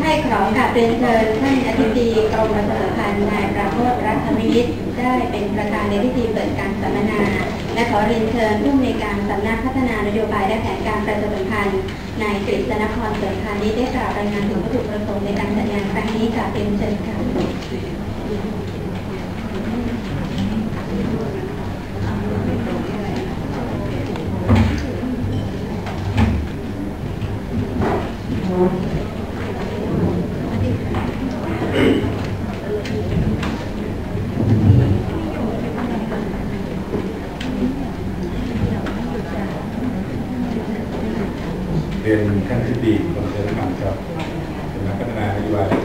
ให้ขอค่ะเป็นเชิญท่านอธิบดีกรมประชาสัมพันธ์นายประโมทรัฐวินิตได้เป็นประธานในพิธีเปิดการสัมมนา และขอเรียนเชิญผู้ในการสำนักพัฒนานโยบายและแผนการประชาสัมพันธ์นายกฤษณพรเสริมพาณิชย์ได้กล่าวรายงานถึงวัตถุประสงค์ในการจัดงานครั้งนี้กล่ะเป็นเชิญค่ะ เรียนท่านที่ดีคนเชิญธรรมครับสำนักพัฒนานโยบายและ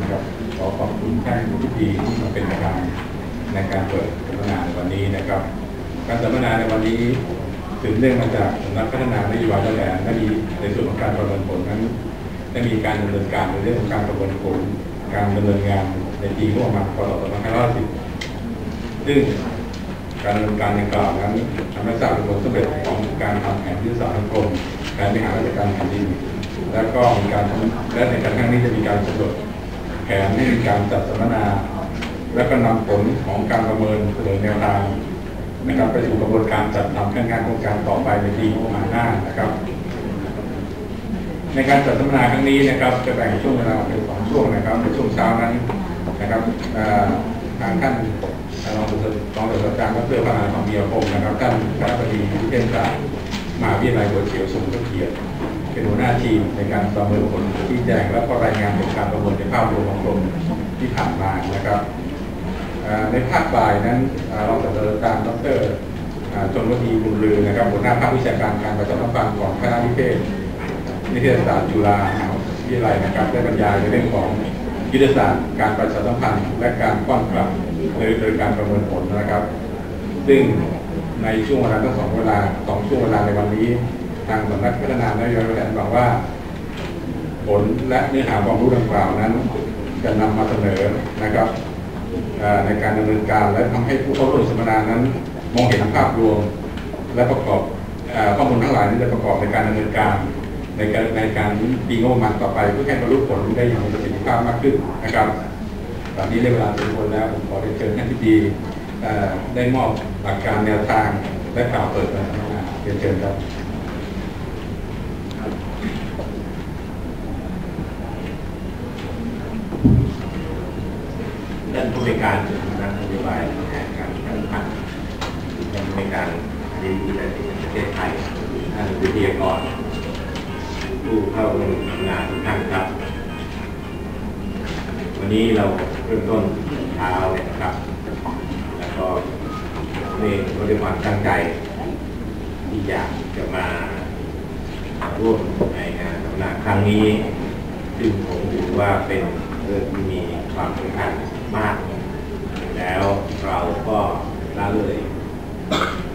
นะครับขอขอบคุณท่านที่ดีที่มาเป็นประธานในการเปิดสัมมนาในวันนี้นะครับ การสัมมนาในวันนี้ถึงเรื่องมาจากสำนักพัฒนานโยบายและแผนและมีในส่วนของการประเมินผลนั้นได้มีการดำเนินการในเรื่องของการประเมินผลการดำเนินงานในปีงบประมาณพศ2510ซึ่งการดำเนินการดังกล่าวนั้นทำให้ทราบถึงผลสำเร็จของการทำแผนยุทธศาสตร์สังคม การบริหารราชการแผ่นดิน และก็มีการและในการครั้งนี้จะมีการสำรวจแผนให้มีการจัดสัมมนา และก็นำผลของการประเมินเสนอแนวทางนะครับไปสู่กระบวนการจัดทำการงานโครงการต่อไปในปีงบประมาณหน้านะครับ ในการจัดสัมมนาครั้งนี้นะครับ จะแบ่งช่วงเวลาเป็นสองช่วงนะครับในช่วงเช้านั้นนะครับทางท่านรองศาสตราจารย์รองศาสตราจารย์ดรพนาทองเบียร์พงศ์นะครับท่านคณะบดีวิเทศศาสตร์ มหาวิทยาลัยหัวเฉียวสูงเกียรติเป็นหัวหน้าทีมในการประเมินผลที่แจ้งและก็รายงานผลการประเมินในภาพรวมของกรมที่ผ่านมานะครับในภาคบ่ายนั้นเอ่อรองศาสตาจารย์ดรอ่าชนวดีบุญลือนะครับหัวหน้าภาควิชาการการประชาสัมพันธ์ของคณะนิเทศนิเทศศาสตร์จุฬาหาวิทยาลัยนะครับได้บรรยายในเรื่องของยุทธศาสตร์การประชาสัมพันธ์และการป้องกันโดยโดยการประเมินผลนะครับ ซึ่ง ในช่วงเวลาทั้งสองเวลาสองช่วงเวลาในวันนี้ ทางสำนักพัฒนานโยบายแผนบอกว่า ผลและเนื้อหาความรู้ดังกล่าวนั้น จะนำมาเสนอนะครับในการดำเนินการและทำให้ผู้เข้าร่วมสัมมนานั้น มองเห็นภาพรวม และประกอบข้อมูลทั้งหลายนี้จะประกอบในการดำเนินการ ในการในการปีงบประมาณต่อไปเพื่อให้บรรลุผลได้อย่างมีประสิทธิภาพมากขึ้นนะครับตอนนี้ได้เวลาสมควรแล้วผมขอได้เชิญท่านที่ดี ได้มอบหลักการแนวทางและกล่าวเปิดการสัมมนาเรียนเชิญครับท่านผู้ในวยการสำนักนโยบายแผนการทันธ์ท่านผู้ในวยการเรียนรู้และประเทศไทยท่านวิทยากรผู้เข้าร่วมทำงานทุกท่านครับ วันนี้เราเริ่มต้นเช้าเลยนะครับ ก็ด้วยความตั้งใจที่อยากจะมาร่วมในงานสัมมนาครั้งนี้ ซึ่งผมถือว่าเป็นเรื่องที่มีความสำคัญมาก แล้วเราก็ละเลย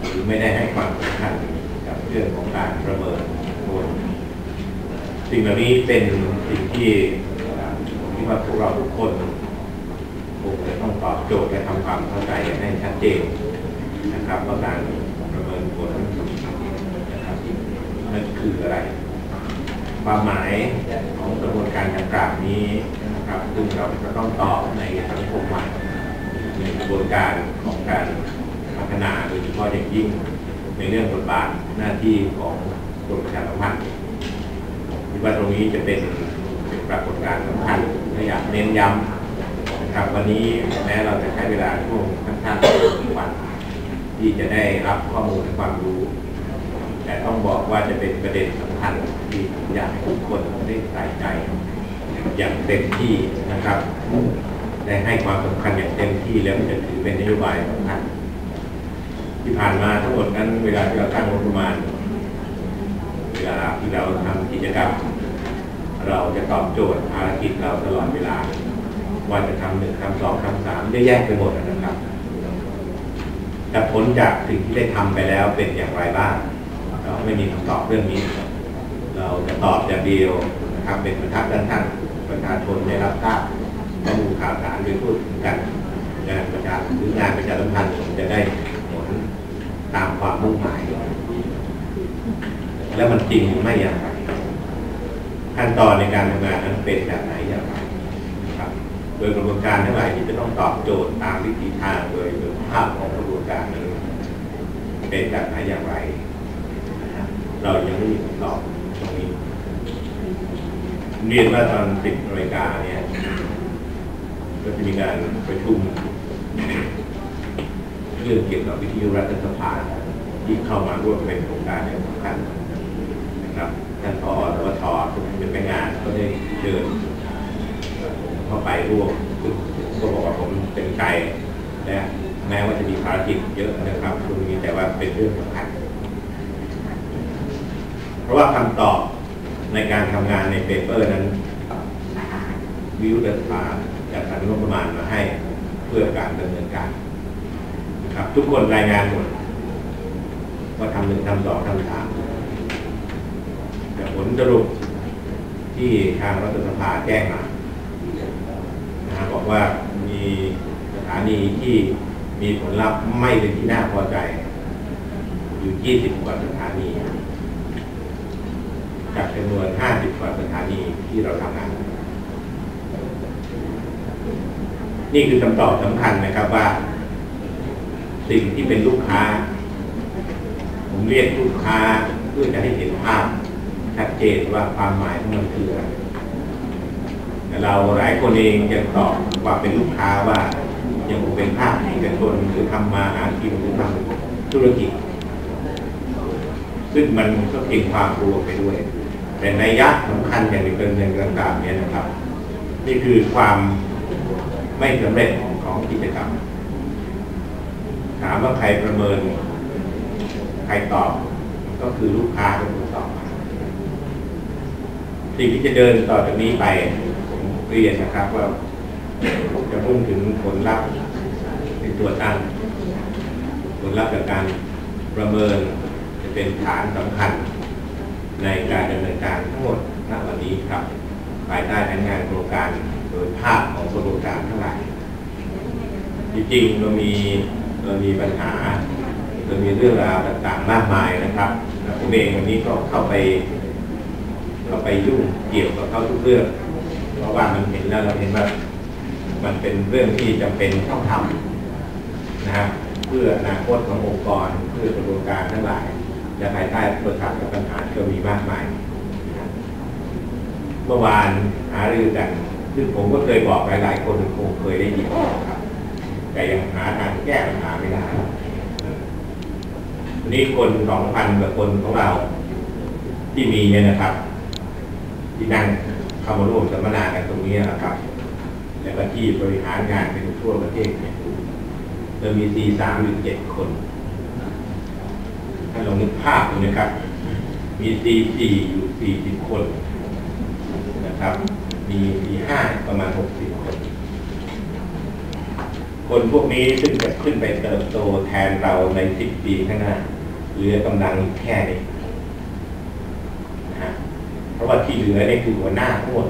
หรือไม่ได้ให้ความสำคัญกับเรื่องของการประเมินผลสิ่งเหล่านี้เป็นสิ่งที่ผมคิดว่าพวกเราทุกคนคงจะต้องตอบโจทย์และทำความเข้าใจกันให้ชัดเจน นะครับว่าการประเมินผลนะครับนั่นคืออะไร ความหมายของกระบวนการดังกล่าวนี้นะครับซึ่งเราจะต้องตอบในสังคมใหม่ในกระบวนการของการพัฒนาโดยเฉพาะอย่างยิ่งในเรื่องบทบาทหน้าที่ของกรมประชาสัมพันธ์คิดว่าตรงนี้จะเป็นเป็นปรากฏการณ์สำคัญและอยากเน้นย้ำนะครับวันนี้แม้เราจะใช้เวลาช่วงสั้นๆวัน ที่จะได้รับข้อมูลความรู้ แต่ต้องบอกว่าจะเป็นประเด็นสำคัญที่ผมอยากให้ทุกคนได้ใส่ใจ อย่างเต็มที่นะครับได้ให้ความสำคัญอย่างเต็มที่แล้วมันจะถือเป็นนโยบายสำคัญที่ผ่านมาทั้งหมดนั้นเวลาที่เราตั้งงบประมาณเวลาที่เราทำกิจกรรม เราจะตอบโจทย์ภารกิจเราตลอดเวลาว่าจะทำหนึ่งทำสองทำสามเยอะแยะไปหมดนะครับ แต่ผลจากสิ่งที่ได้ทำไปแล้วเป็นอย่างไรบ้างเราไม่มีคำตอบเรื่องนี้ เราจะตอบอย่างเดียวนะครับเป็นบรรทัดด้านๆประชาชนได้รับทราบข้อมูลข่าวสารไปพูดถึงกันงานประชาหรืองานประชาสัมพันธ์จะได้ผลตามความมุ่งหมาย แล้วมันจริงหรือไม่อย่างไรขั้นตอนในการทำงานนั้นเป็นแบบไหนอย่าง ดยกระบวนการทั้งหลายที่จะต้องตอบโจทย์ตามวิธีทางโดยโดยภาพของกระบวนการนั้เป็นแบบไหนอย่างไร เรายังไม่มีคำตอบตรงนี้เรียนว่าตอนสิบนาฬิกาเนี่ยก็จะมีการประชุมเรื่องเกี่ยวกับวิทยุรัฐสภาที่เข้ามาร่วมเป็นโครงการอย่างสำคัญนะครับท่านพอสวทเป็นแม่งานก็ได้เชิญ ไปร่วมก็บอกว่าผมเป็นไกลและแม้ว่าจะมีภารกิจเยอะนะครับตรงนี้แต่ว่าเป็นเรื่องสำคัญเพราะว่าคำตอบในการทำงานในเปเปอร์นั้น วิวเดสภาจัดสรรงบประมาณมาให้เพื่อการดำเนินการนะครับ ทุกคนรายงานหมดว่าทำหนึ่งทำสองทำสามแต่ผลสรุปที่ทางรัฐสภาแจ้งมา บอกว่ามีสถานีที่มีผลลัพธ์ไม่เป็นที่น่าพอใจ อยู่ 20 กว่าสถานี จากจำนวน 50 กว่าสถานีที่เราทำงาน นี่คือคำตอบสำคัญนะครับว่า สิ่งที่เป็นลูกค้า ผมเรียกลูกค้าเพื่อจะให้เห็นภาพชัดเจนว่าความหมายของมันคืออะไร เราหลายคนเองยังตอบว่าเป็นลูกค้าว่ายังคงเป็นภาคเอกชนหรือทำมาหากินหรือทำธุรกิจ ซึ่งมันก็เกินความรวไปด้วย แต่ในยะสำคัญอย่างในเกินเงินกระกาบเนี่ยนะครับ นี่คือความไม่สำเร็จของกิจกรรม ถามว่าใครประเมิน ใครตอบ ก็คือลูกค้าเป็นคนตอบสิ่งที่จะเดินต่อจากนี้ไป เรียนนะครับว่าจะมุ่งถึงผลลัพธ์ในตัวตั้งผลลัพธ์จากการประเมินจะเป็นฐานสำคัญ ในการดำเนินการทั้งหมดณวันนี้ครับภายใต้แผนงานโครงการโดยภาพของกระบวนการทั้งหลายจริงๆเรามีเรามีปัญหาเรามีเรื่องราวต่างๆมากมายนะครับผมเองวันนี้ก็เข้าไปเข้าไปยุ่งเกี่ยวกับเขาทุกเรื่อง เพราะว่ามันเห็นแล้วเราเห็นว่ามันเป็นเรื่องที่จำเป็นต้องทำนะครับเพื่ออนาคตขององค์กรเพื่อกระบวนการทั้งหลายและภายใต้บทบาทกับปัญหาที่เรามีมากมายเมื่อวานหารือกันซึ่งผมก็เคยบอกหลาย ๆ คนคงเคยได้ยินครับ แต่ยังหาทางแก้ปัญหาไม่ได้วันนี้คนสองพันกว่าคนของเราที่มีเนี่ยนะครับ ที่นั่ง เข้ามาร่วมสัมมนากันตรงนี้นะครับ แล้วก็ที่บริหารงานเป็นทั่วประเทศเนี่ยเรามีสี่สามหรือเจ็ดคน ถ้าลองนึกภาพดูนะครับ มีสี่สี่อยู่สี่สิบคนนะครับ มีสี่ห้าประมาณหกสิบคน คนพวกนี้ซึ่งจะขึ้นไปเติบโตแทนเราในสิบปีข้างหน้าเหลือกำลังแค่นี้ ราะว่าที่เหลือเนี่ยคือหัวหน้าทั้งหมด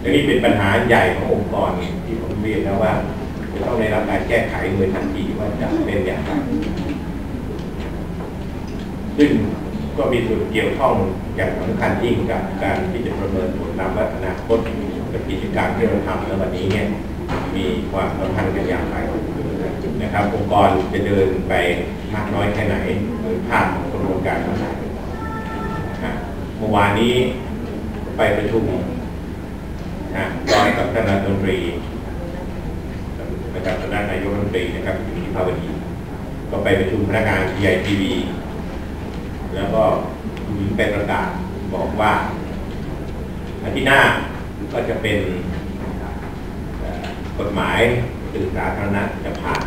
และนี่เป็นปัญหาใหญ่ขององค์กรที่ผมเรียนแล้วว่าจะต้องได้รับการแก้ไขโดยทันทีว่าจะเป็นอย่างไรซึ่งก็มีส่วนเกี่ยวข้องอย่างสำคัญยิ่งกับการที่จะประเมินผลลัพธ์อนาคตกับกิจการที่เราทำในวันนี้เนี่ยมีความสำคัญกันอย่างไรนะครับ องค์กรจะเดินไปมากน้อยแค่ไหนโดยภาพของกระบวนการทั้งหลายนะ เมื่อวานนี้ไปประชุมนะร้อยกับท่านรัฐมนตรีนะครับคณะนายกรัฐมนตรีนะครับอยู่ที่ภาวดีก็ไปประชุมพนักงาน PITV แล้วก็คุณหญิงไปประกาศบอกว่าอาทิตย์หน้าก็จะเป็นกฎหมายสื่อสาธารณะจะผ่าน